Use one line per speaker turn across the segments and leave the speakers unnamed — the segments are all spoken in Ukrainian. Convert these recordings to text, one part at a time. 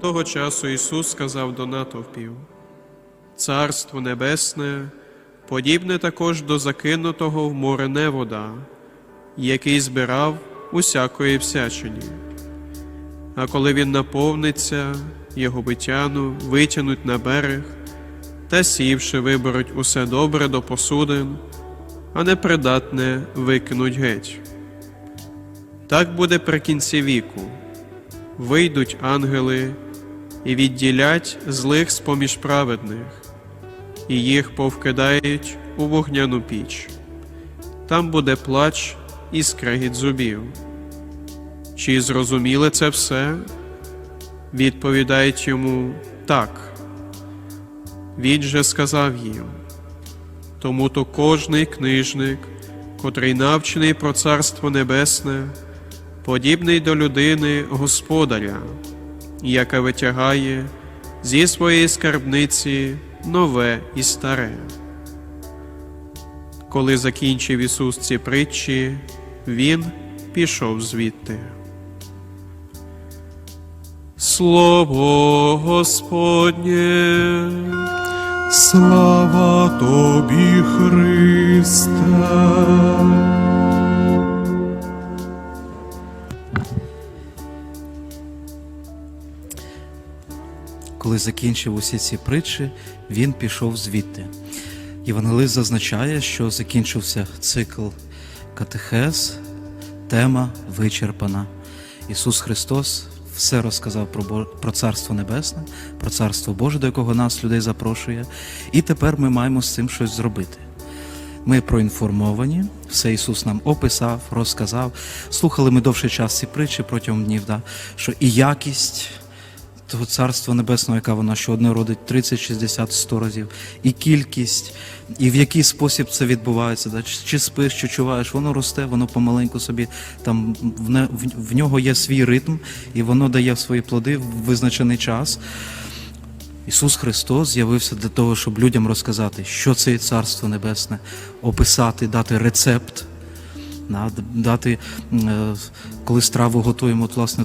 Того часу Ісус сказав до натовпів: Царство Небесне подібне також до закинутого в море невода, який збирав усякої всячині. А коли він наповниться, його витягну, витягнуть на берег, та сівши, виберуть усе добре до посудин, а непридатне викинуть геть. Так буде при кінці віку. Вийдуть ангели і відділять злих з поміж праведних, і їх повкидають у вогняну піч. Там буде плач і скрегіт зубів. Чи зрозуміли це все? Відповідають йому так. Він же сказав їм. Тому то кожний книжник, котрий навчений про Царство Небесне, подібний до людини господаря, яка витягає зі своєї скарбниці нове і старе. Коли закінчив Ісус ці притчі, Він пішов звідти. Слово Господнє.
Слава тобі, Христе. Коли закінчив усі ці притчі, він пішов звідти. Євангелист зазначає, що закінчився цикл катехез, тема вичерпана. Ісус Христос все розказав про, про Царство Небесне, про Царство Боже, до якого нас людей запрошує. І тепер ми маємо з цим щось зробити. Ми проінформовані, все Ісус нам описав, розказав. Слухали ми довший час ці притчі протягом днів, да, що і якість того Царства Небесного, яка вона що одне родить 30, 60, 100 разів, і кількість, і в який спосіб це відбувається. Да? Чи- спиш, чи чуваєш, воно росте, воно помаленьку собі там в, в, в нього є свій ритм, і воно дає свої плоди в визначений час. Ісус Христос з'явився для того, щоб людям розказати, що це Царство Небесне, описати, дати рецепт, дати, е, коли страву готуємо, от, власне,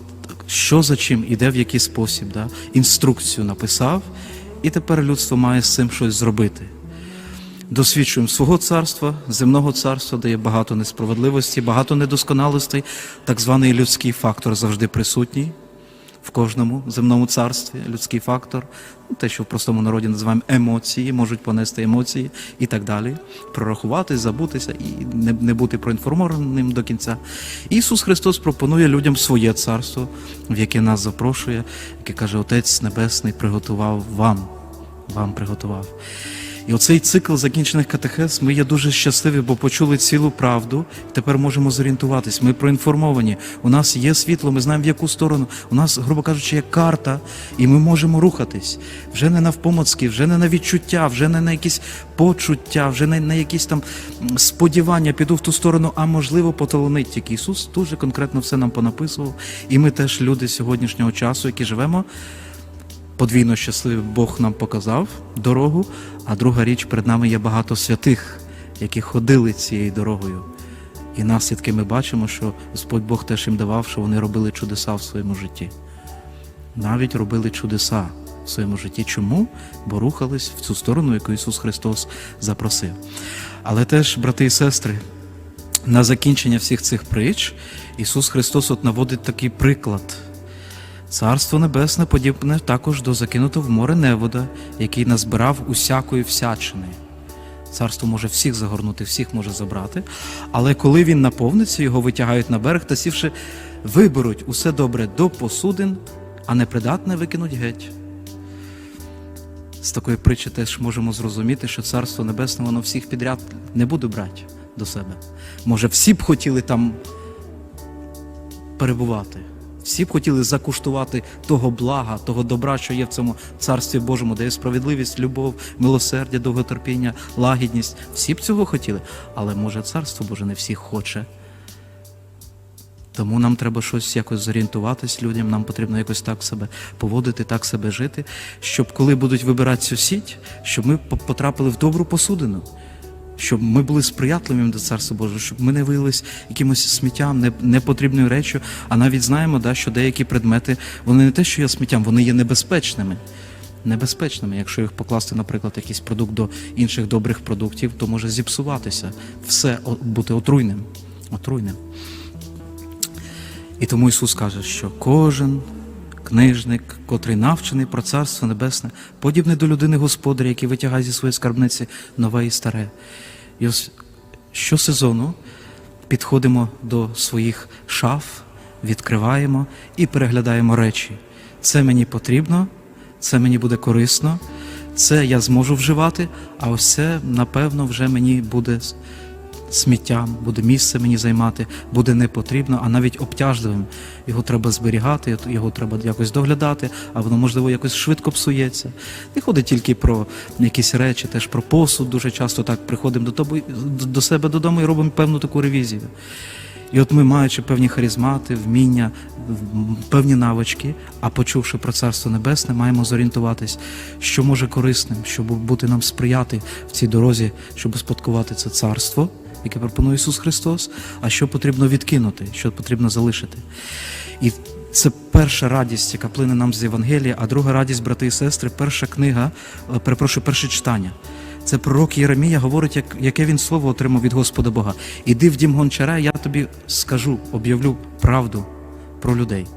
що за чим іде, в який спосіб. Да? Інструкцію написав, і тепер людство має з цим щось зробити. Досвідчуємо свого царства, земного царства, де є багато несправедливості, багато недосконалостей, так званий людський фактор завжди присутній в кожному земному царстві, людський фактор, те, що в простому народі називаємо емоції, можуть понести емоції і так далі, прорахувати, забутися і не, не бути проінформованим до кінця. Ісус Христос пропонує людям своє царство, в яке нас запрошує, яке каже, Отець Небесний приготував вам, вам приготував. І оцей цикл закінчених катехез ми є дуже щасливі, бо почули цілу правду. І тепер можемо зорієнтуватись. Ми проінформовані. У нас є світло, ми знаємо в яку сторону. У нас, грубо кажучи, є карта, і ми можемо рухатись. Вже не навпомацьки, вже не на відчуття, вже не на якісь почуття, вже не на якісь там сподівання, піду в ту сторону, а можливо поталонить тільки Ісус дуже конкретно все нам понаписував. І ми теж люди сьогоднішнього часу, які живемо подвійно щасливі Бог нам показав дорогу, а друга річ перед нами є багато святих, які ходили цією дорогою. І наслідки ми бачимо, що Господь Бог теж їм давав, що вони робили чудеса в своєму житті. Навіть робили чудеса в своєму житті. Чому? Бо рухались в цю сторону, яку Ісус Христос запросив. Але теж, брати і сестри, на закінчення всіх цих притч Ісус Христос от наводить такий приклад. Царство Небесне подібне також до закинутого в море невода, який назбирав усякої всячини. Царство може всіх загорнути, всіх може забрати, але коли він наповниться, його витягають на берег та сівши, виберуть усе добре до посудин, а непридатне викинуть геть. З такої притчі теж можемо зрозуміти, що Царство Небесне воно всіх підряд не буде брати до себе. Може, всі б хотіли там перебувати. Всі б хотіли закуштувати того блага, того добра, що є в цьому царстві Божому, де є справедливість, любов, милосердя, довготерпіння, лагідність. Всі б цього хотіли, але може царство Боже не всіх хоче. Тому нам треба щось якось зорієнтуватись людям, нам потрібно якось так себе поводити, так себе жити, щоб коли будуть вибирати цю сіть, щоб ми по- потрапили в добру посудину. Щоб ми були сприятливими до Царства Божого, щоб ми не виявилися якимось сміттям, не- непотрібною реччю, а навіть знаємо, да, що деякі предмети, вони не те, що є сміттям, вони є небезпечними. Небезпечними. Якщо їх покласти, наприклад, якийсь продукт до інших добрих продуктів, то може зіпсуватися. Все бути отруйним. отруйним. І тому Ісус каже, що кожен книжник, котрий навчений про Царство Небесне, подібний до людини господаря, який витягає зі своєї скарбниці нове і старе. І ось щосезону підходимо до своїх шаф, відкриваємо і переглядаємо речі. Це мені потрібно, це мені буде корисно, це я зможу вживати, а ось це, напевно, вже мені буде сміттям, буде місце мені займати, буде не потрібно, а навіть обтяжливим. Його треба зберігати, його треба якось доглядати, а воно, можливо, якось швидко псується. Не ходить тільки про якісь речі, теж про посуд. Дуже часто так приходимо до, тобі, до себе додому і робимо певну таку ревізію. І от ми, маючи певні харизмати, вміння, певні навички, а почувши про Царство Небесне, маємо зорієнтуватись, що може корисним, щоб бути нам сприяти в цій дорозі, щоб успадкувати це царство, яке пропонує Ісус Христос, а що потрібно відкинути, що потрібно залишити. І це перша радість, яка плине нам з Євангелія, а друга радість, брати і сестри, перша книга, е, перепрошую, перше читання. Це пророк Єремія говорить, як, яке він слово отримав від Господа Бога. Іди в дім гончара, я тобі скажу, об'явлю правду про людей.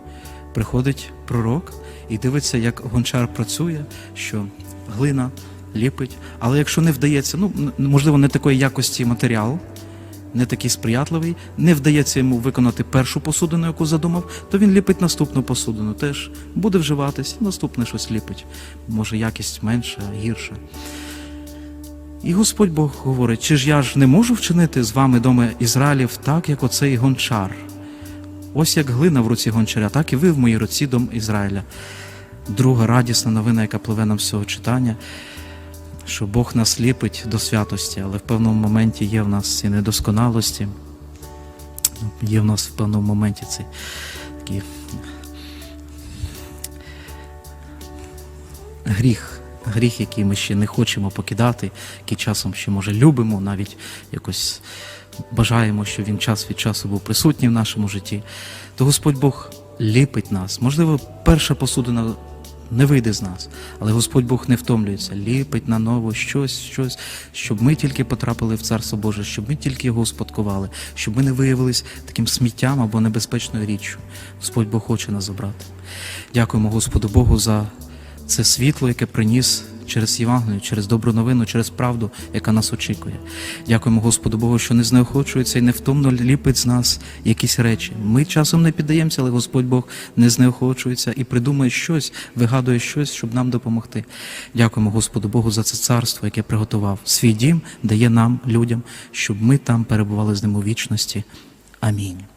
Приходить пророк і дивиться, як гончар працює, що глина ліпить. Але якщо не вдається, ну можливо, не такої якості матеріал, не такий сприятливий, не вдається йому виконати першу посудину, яку задумав, то він ліпить наступну посудину. Теж буде вживатись, наступне щось ліпить. Може, якість менша, гірша. І Господь Бог говорить: чи ж я ж не можу вчинити з вами, доми Ізраїлів, так, як оцей гончар? Ось як глина в руці гончаря, так і ви в моїй руці, дом Ізраїля. Друга радісна новина, яка пливе нам з цього читання, що Бог нас ліпить до святості, але в певному моменті є в нас ці недосконалості, є в нас в певному моменті ці такі гріх, гріх, який ми ще не хочемо покидати, який часом ще може любимо, навіть якось бажаємо, щоб він час від часу був присутній в нашому житті, то Господь Бог ліпить нас. Можливо, перша посудина не вийде з нас, але Господь Бог не втомлюється, ліпить на ново щось, щось, щоб ми тільки потрапили в Царство Боже, щоб ми тільки його успадкували, щоб ми не виявились таким сміттям або небезпечною річчю. Господь Бог хоче нас забрати. Дякуємо Господу Богу за це світло, яке приніс через Євангелію, через добру новину, через правду, яка нас очікує. Дякуємо Господу Богу, що не знеохочується і невтомно ліпить з нас якісь речі. Ми часом не піддаємося, але Господь Бог не знеохочується і придумує щось, вигадує щось, щоб нам допомогти. Дякуємо Господу Богу за це царство, яке приготував. Свій дім дає нам, людям, щоб ми там перебували з ним у вічності. Амінь.